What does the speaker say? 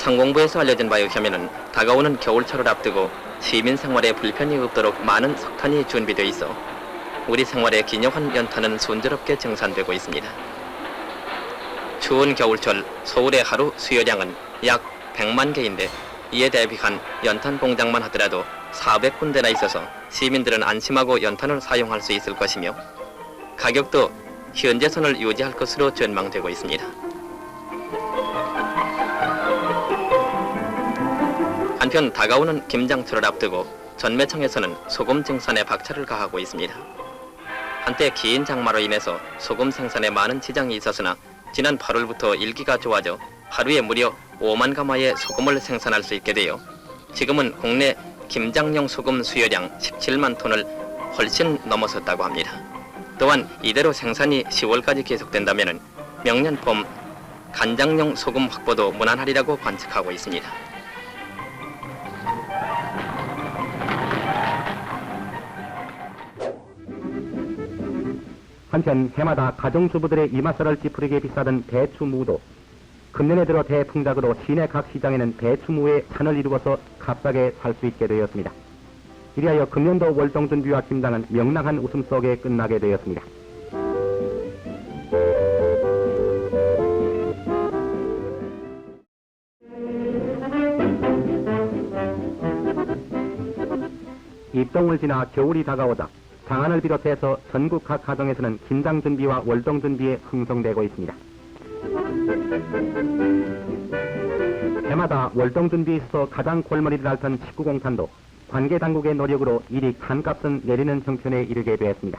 상공부에서 알려진 바에 의하면 다가오는 겨울철을 앞두고 시민 생활에 불편이 없도록 많은 석탄이 준비되어 있어 우리 생활에 기념한 연탄은 순조롭게 정산되고 있습니다. 추운 겨울철 서울의 하루 수요량은 약 100만 개인데 이에 대비한 연탄 공장만 하더라도 400군데나 있어서 시민들은 안심하고 연탄을 사용할 수 있을 것이며 가격도 현재 선을 유지할 것으로 전망되고 있습니다. 한편 다가오는 김장철을 앞두고 전매청에서는 소금 증산에 박차를 가하고 있습니다. 한때 긴 장마로 인해서 소금 생산에 많은 지장이 있었으나 지난 8월부터 일기가 좋아져 하루에 무려 5만 가마의 소금을 생산할 수 있게 되어 지금은 국내 김장용 소금 수요량 17만 톤을 훨씬 넘어섰다고 합니다. 또한 이대로 생산이 10월까지 계속된다면 명년 봄 간장용 소금 확보도 무난하리라고 관측하고 있습니다. 한편 해마다 가정주부들의 이맛살을 찌푸리게 비싸던 배추무도 금년에 들어 대풍작으로 시내 각 시장에는 배추무의 산을 이루어서 값싸게 살 수 있게 되었습니다. 이리하여 금년도 월동준비와 김장은 명랑한 웃음 속에 끝나게 되었습니다. 입동을 지나 겨울이 다가오자 장안을 비롯해서 전국 각 가정에서는 김장 준비와 월동 준비에 흥성되고 있습니다. 해마다 월동 준비에 있어서 가장 골머리를 앓던 19공탄도 관계 당국의 노력으로 일이 간값은 내리는 형편에 이르게 되었습니다.